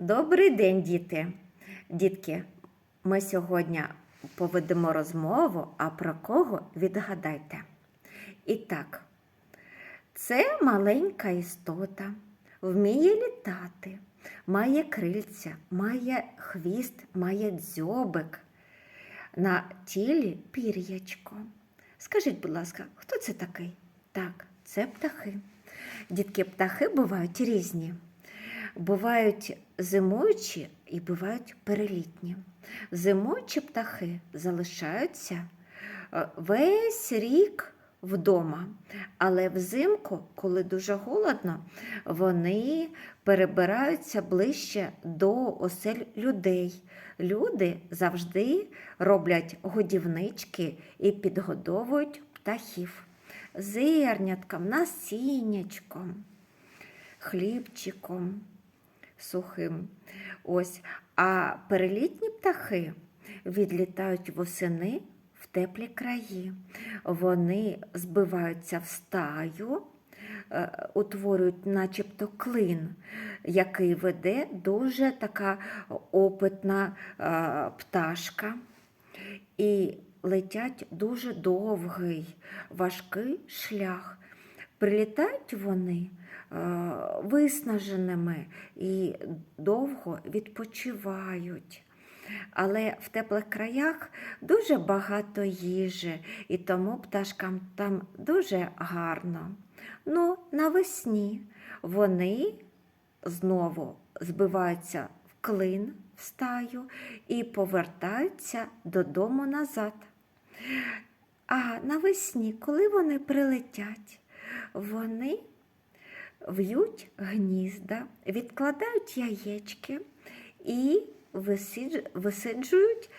Добрий день, діти. Дітки, ми сьогодні поведемо розмову, а про кого відгадайте. І так, це маленька істота, вміє літати, має крильця, має хвіст, має дзьобик, на тілі пір'ячко. Скажіть, будь ласка, хто це такий? Так, це птахи. Дітки, птахи бувають різні. Бувають зимуючі і бувають перелітні. Зимуючі птахи залишаються е, весь рік вдома, але взимку, коли дуже голодно, вони перебираються ближче до осель людей. Люди завжди роблять годівнички і підгодовують птахів зернятком, насіннячком хлібчиком сухим. Ось. А перелітні птахи відлітають восени в теплі краї. Вони збиваються в стаю, е, утворюють начебто клин, який веде дуже така опитна е, пташка. І летять дуже довгий, важкий шлях. Прилітають вони виснаженими і довго відпочивають. Але в теплих краях дуже багато їжі, і тому пташкам там дуже гарно. Ну, навесні вони знову збиваються в клин в стаю і повертаються додому назад. А навесні, коли вони прилетять, вони в'ють гнізда, відкладають яєчки і висидж- висиджують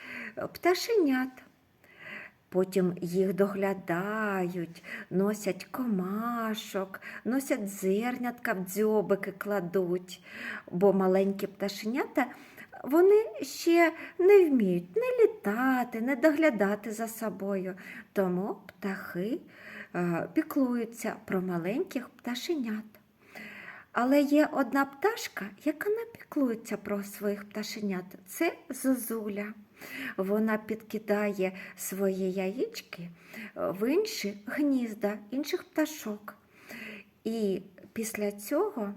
пташенят. Потім їх доглядають, носять комашок, носять зернятка в дзьобики кладуть, бо маленькі пташенята вони ще не вміють не літати, не доглядати за собою. Тому птахи е, піклуються про маленьких пташенят. Але є одна пташка, яка не піклується про своїх пташенят. Це зозуля. Вона підкидає свої яєчки в інші гнізда інших пташок. І після цього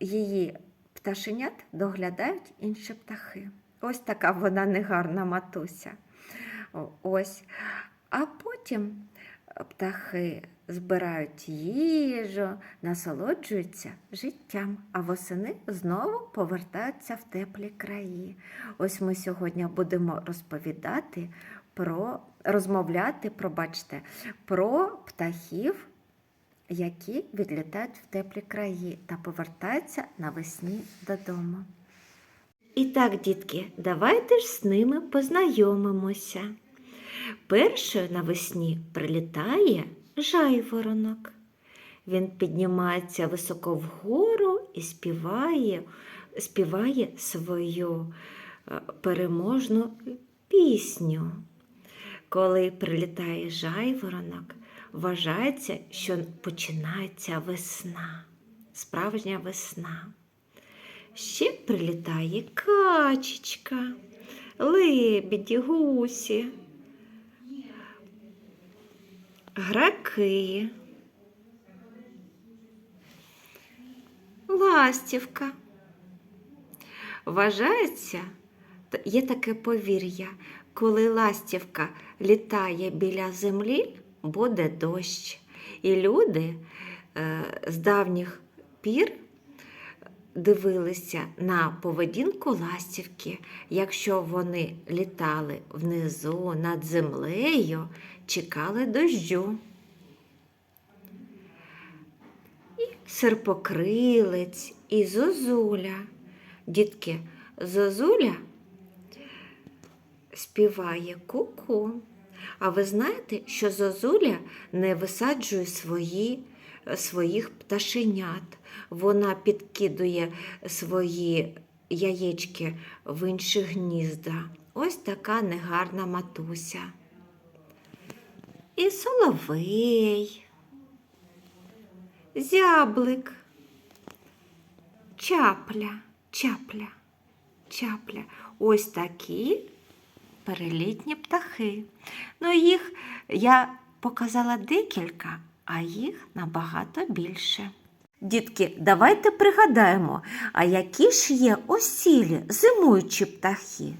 її пташенят доглядають інші птахи. Ось така вона негарна матуся. Ось. А потім птахи збирають їжу, насолоджуються життям, а восени знову повертаються в теплі краї. Ось ми сьогодні будемо розповідати про розмовляти, пробачте, про птахів, які відлітають в теплі краї та повертаються навесні додому. І так, дітки, давайте ж з ними познайомимося. Першою навесні прилітає жайворонок. Він піднімається високо вгору і співає, співає свою е, переможну пісню. Коли прилітає жайворонок, вважається, що починається весна, справжня весна. Ще прилітає качечка, лебіді, гусі, граки, ластівка. Вважається, є таке повір'я, коли ластівка літає біля землі, буде дощ. І люди е, з давніх пір дивилися на поведінку ластівки, якщо вони літали внизу над землею, чекали дощу. І серпокрилець, і зозуля. Дітки, зозуля співає ку-ку. А ви знаєте, що зозуля не висаджує свої, своїх пташенят. Вона підкидує свої яєчки в інші гнізда. Ось така негарна матуся. І соловей, зяблик, чапля. чапля, чапля. Ось такі перелітні птахи. Ну, їх я показала декілька, а їх набагато більше. Дітки, давайте пригадаємо, а які ж є осілі зимуючі птахи?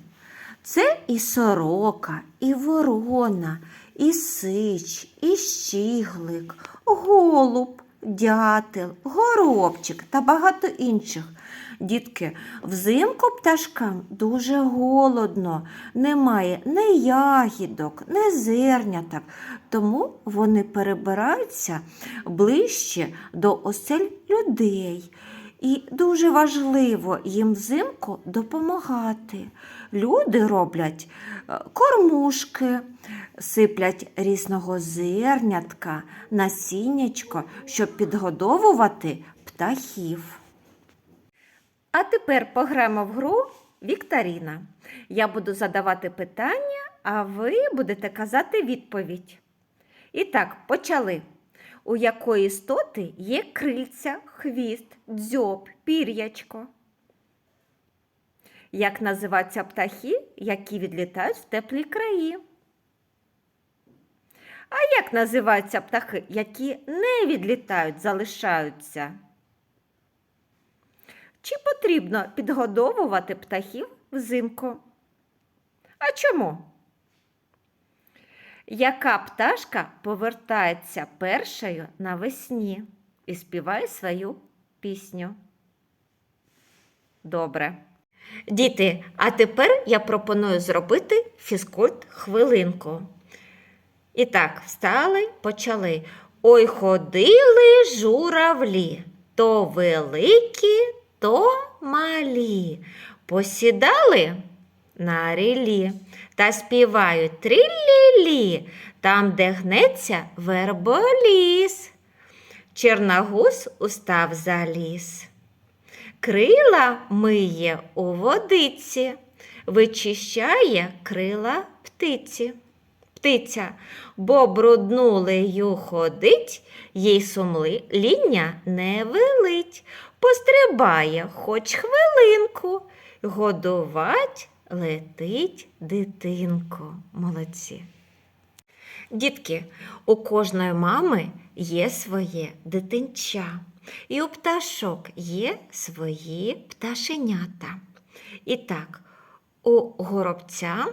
Це і сорока, і ворона, і сич, і щіглик, голуб, дятел, горобчик та багато інших. Дітки, взимку пташкам дуже голодно, немає ні ягідок, ні зерняток, тому вони перебираються ближче до осель людей. І дуже важливо їм взимку допомагати. Люди роблять е, кормушки, сиплять різного зернятка, насіннячко, щоб підгодовувати птахів. А тепер пограємо в гру Вікторіна. Я буду задавати питання, а ви будете казати відповідь. І так, почали. У якої істоти є крильця, хвіст, дзьоб, пір'ячко? Як називаються птахи, які відлітають в теплі краї? А як називаються птахи, які не відлітають, залишаються? Чи потрібно підгодовувати птахів взимку? А чому? Яка пташка повертається першою навесні і співає свою пісню? Добре. Діти, а тепер я пропоную зробити фізкульт хвилинку. І так, встали, почали. Ой, ходили журавлі, то великі, то малі. Посідали на рілі та співають трілі-лі, там, де гнеться верболіс. Черногуз устав за ліс. Крила миє у водиці, вичищає крила птиці. Птиця, бо бруднулею ходить, їй сумління не велить, пострибає хоч хвилинку, годувать летить дитинко. Молодці. Дітки, у кожної мами є своє дитинча, і у пташок є свої пташенята. І так, у горобця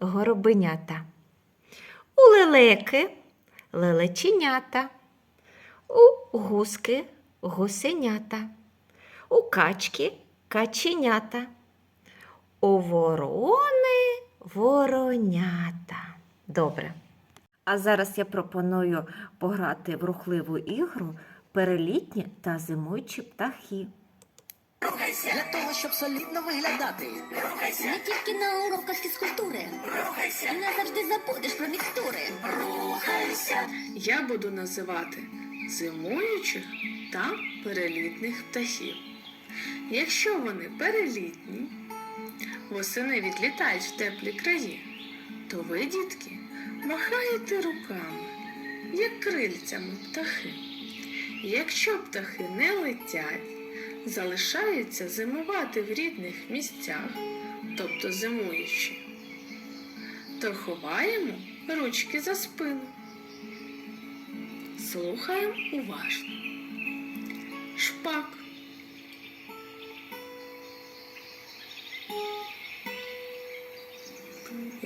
горобенята, у лелеки лелеченята, у гуски гусенята, у качки каченята, у ворони воронята. Добре. А зараз я пропоную пограти в рухливу ігру перелітні та зимуючі птахи. Для того, щоб солідно виглядати. Не тільки на уроках фізкультури. Не завжди забудеш про мікстури. Рухайся! Я буду називати зимуючих та перелітних птахів. Якщо вони перелітні, восени відлітають в теплі краї, то ви, дітки, махаєте руками, як крильцями птахи. Якщо птахи не летять, залишаються зимувати в рідних місцях, тобто зимуючи, то ховаємо ручки за спину. Слухаємо уважно. Шпак.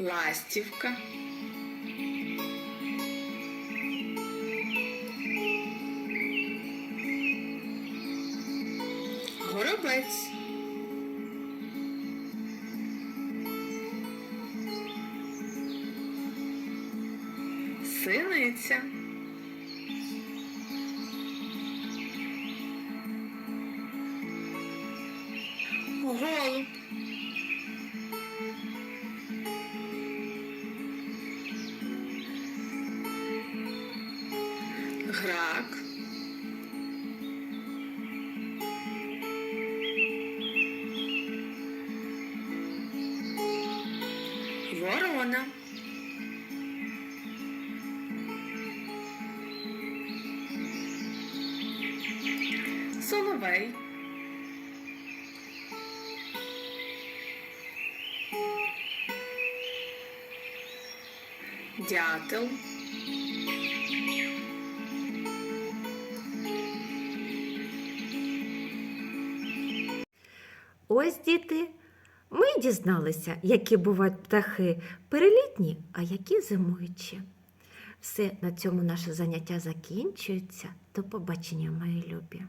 Ластівка. Горобець. Синиця. Голуб. Ворона. Соловей. Дятел. Ось діти ми дізналися, які бувають птахи перелітні, а які зимуючі. Все, на цьому наше заняття закінчується. До побачення, мої любі.